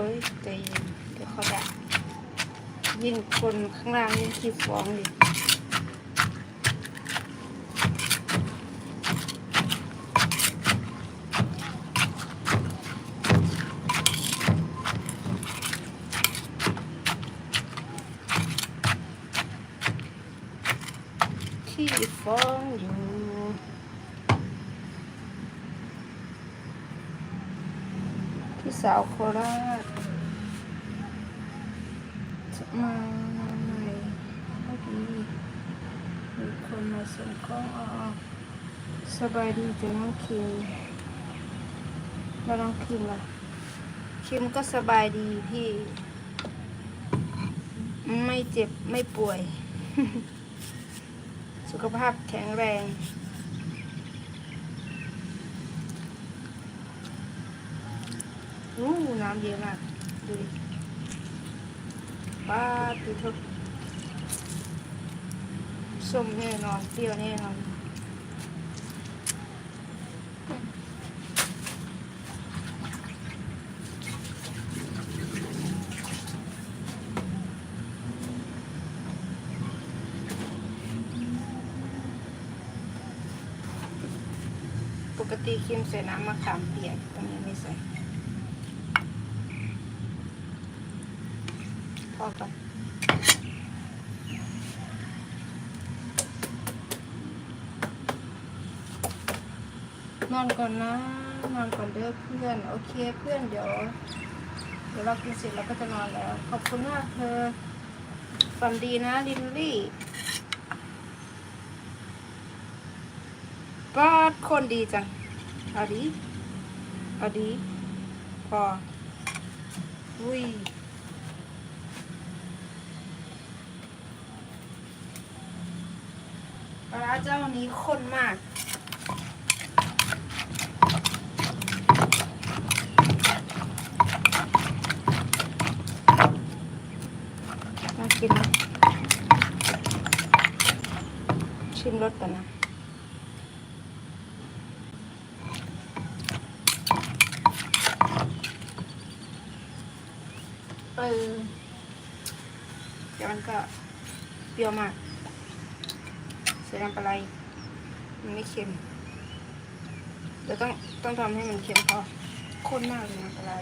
อ้ยใจเย็นเดี๋ยวเขาด่ายิ่งคนข้างล่างยิ่งขี้ฟ้องดิขี้ฟ้องอยู่ พี่สาวโคราชจะมาใหม่พอดีมีคนมาส่งกล้องออกสบายดีจ้ะน้องคิมแล้วน้องคิมล่ะคิมก็สบายดีพี่ ไม่เจ็บไม่ป่วย สุขภาพแข็งแรง อู้น้ำเยอะมาก ดูดิป้าดดูเถอะส้มแน่นอนเปรี้ยวแน่นอนปกติคิมใส่น้ำมะขามเปียกตรงนี้ไม่ใส่ พอก่อนนอนก่อนนะ นอนก่อนเด้อเพื่อน โอเคเพื่อนเดี๋ยว เดี๋ยวเรากินเสร็จเราก็จะนอนแล้ว ขอบคุณมากเธอฝันดีนะลินลี่ก็คนดีจังเอาดีเอาดีพออุ้ย ปลาร้าเจ้านี้ข้นมากน่ากิน ชิมรสก่อนนะเออเดี๋ยวมันก็เปรี้ยวมาก ส่น้ำปลาไหลมันไม่เค็มเดี๋ยวต้องต้องทำให้มันเค็มพอข้นมากเลยน้ำปลาไหล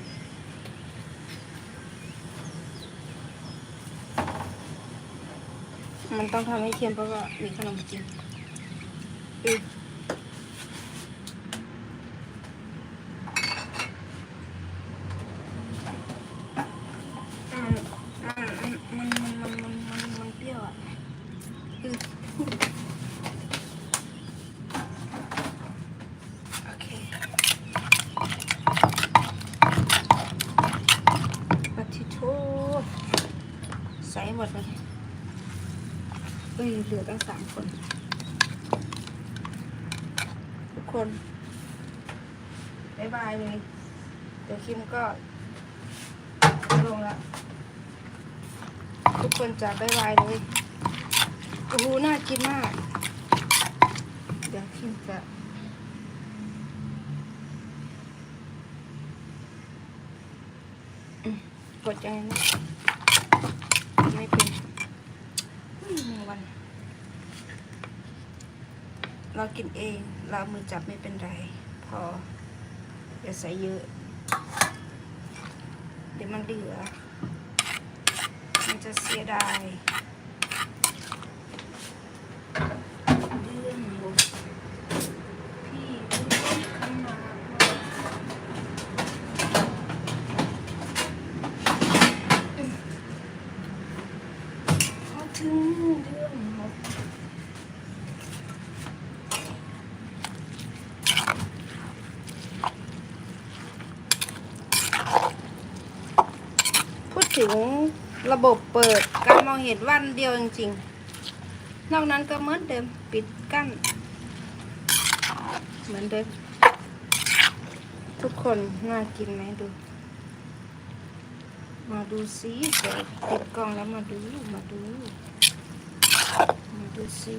มันต้องทำให้เค็มเพราะว่ามีขนมจีนอือมอืมมันมันมันมันมันมันเปรี้ยวอะอือ โอเคปฏิโทใส่ หมดเลยเอ้ยเหลือตั้งสามคน ทุกคนบายบายเลยเดี๋ยวคิมก็ลงล้วทุกคนจะบายบายเลยโอ้โหน่ากินมาก เดี๋ยวคิมจะกดยังไงนะไม่เป็นอืมหนึ่งวัน เรากินเองเรามือจับไม่เป็นไร พออย่าใส่เยอะ เดี๋ยวมันเหลือ มันจะเสียดายเรื่องหมดพี่พี่ขึ้นมา พอถึงเดือนหกพูด ถึงระบบเปิดการมองเห็นวันเดียวจริงๆ นอกนั้นก็เหมือนเดิมปิดกั้น เหมือนเดิม ทุกคนน่ากินไหมดู มาดูซิเดี๋ยวติดกล้องแล้วมาดู มาดู มาดูซิ